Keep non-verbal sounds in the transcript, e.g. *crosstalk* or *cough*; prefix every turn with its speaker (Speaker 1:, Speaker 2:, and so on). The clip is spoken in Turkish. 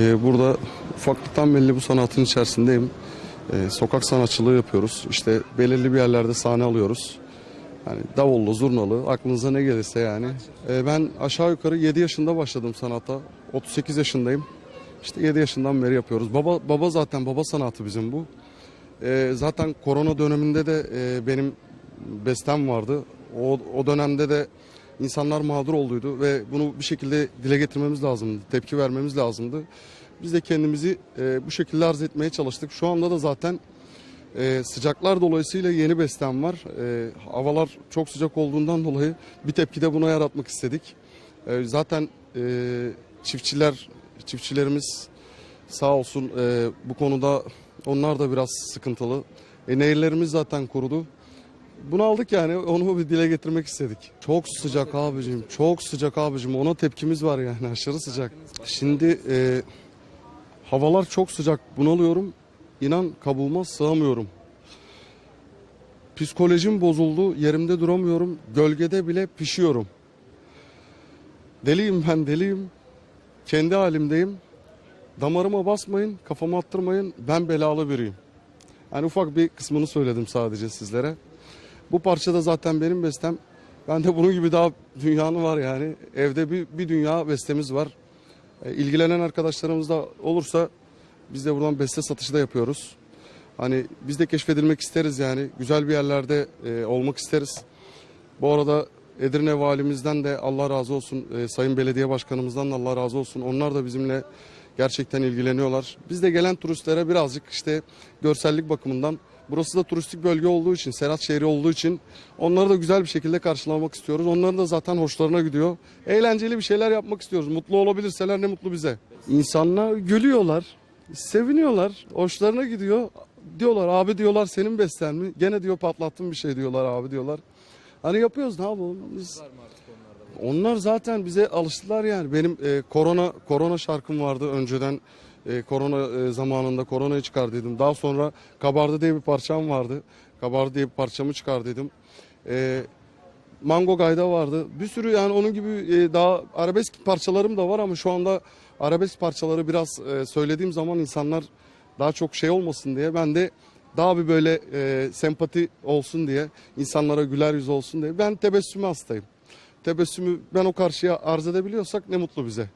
Speaker 1: Ee, burada ufaklıktan belli bu sanatın içerisindeyim. Ee, sokak sanatçılığı yapıyoruz. İşte belirli bir yerlerde sahne alıyoruz. Yani davullu, zurnalı, aklınıza ne gelirse yani. Ee, ben aşağı yukarı 7 yaşında başladım sanata. 38 yaşındayım. İşte 7 yaşından beri yapıyoruz. Baba baba zaten baba sanatı bizim bu. Ee, zaten korona döneminde de e, benim bestem vardı. O, o dönemde de insanlar mağdur olduydu ve bunu bir şekilde dile getirmemiz lazımdı, tepki vermemiz lazımdı. Biz de kendimizi e, bu şekilde arz etmeye çalıştık. Şu anda da zaten e, sıcaklar dolayısıyla yeni bestem var. E, havalar çok sıcak olduğundan dolayı bir tepki de buna yaratmak istedik. E, zaten e, çiftçiler, çiftçilerimiz sağ olsun e, bu konuda onlar da biraz sıkıntılı. E, nehirlerimiz zaten kurudu. Bunu aldık yani onu bir dile getirmek istedik. Çok sıcak abicim, çok sıcak abicim. Ona tepkimiz var yani *laughs* aşırı sıcak. Şimdi e, havalar çok sıcak bunalıyorum. İnan kabuğuma sığamıyorum. Psikolojim bozuldu, yerimde duramıyorum. Gölgede bile pişiyorum. Deliyim ben deliyim. Kendi halimdeyim. Damarıma basmayın, kafama attırmayın. Ben belalı biriyim. Yani ufak bir kısmını söyledim sadece sizlere. Bu parça da zaten benim bestem. Ben de bunun gibi daha dünyanın var yani. Evde bir, bir dünya bestemiz var. E, ilgilenen arkadaşlarımız da olursa biz de buradan beste satışı da yapıyoruz. Hani biz de keşfedilmek isteriz yani. Güzel bir yerlerde e, olmak isteriz. Bu arada Edirne valimizden de Allah razı olsun. e, Sayın Belediye Başkanımızdan da Allah razı olsun. Onlar da bizimle gerçekten ilgileniyorlar. Biz de gelen turistlere birazcık işte görsellik bakımından burası da turistik bölge olduğu için, Serhat şehri olduğu için onları da güzel bir şekilde karşılamak istiyoruz. Onların da zaten hoşlarına gidiyor. Eğlenceli bir şeyler yapmak istiyoruz. Mutlu olabilirseler ne mutlu bize. İnsanlar gülüyorlar, seviniyorlar, hoşlarına gidiyor. Diyorlar abi diyorlar senin besten mi? Gene diyor patlattın bir şey diyorlar abi diyorlar. Hani yapıyoruz ne yapalım biz. Onlar zaten bize alıştılar yani. Benim e, korona korona şarkım vardı önceden. E, korona e, zamanında koronayı çıkardıydım. Daha sonra Kabardı diye bir parçam vardı. Kabardı diye bir parçamı çıkardıydım. E, Mango Gayda vardı. Bir sürü yani onun gibi e, daha arabesk parçalarım da var ama şu anda arabesk parçaları biraz e, söylediğim zaman insanlar daha çok şey olmasın diye ben de daha bir böyle e, sempati olsun diye insanlara güler yüz olsun diye ben tebessüme hastayım. Tebessümü ben o karşıya arz edebiliyorsak ne mutlu bize.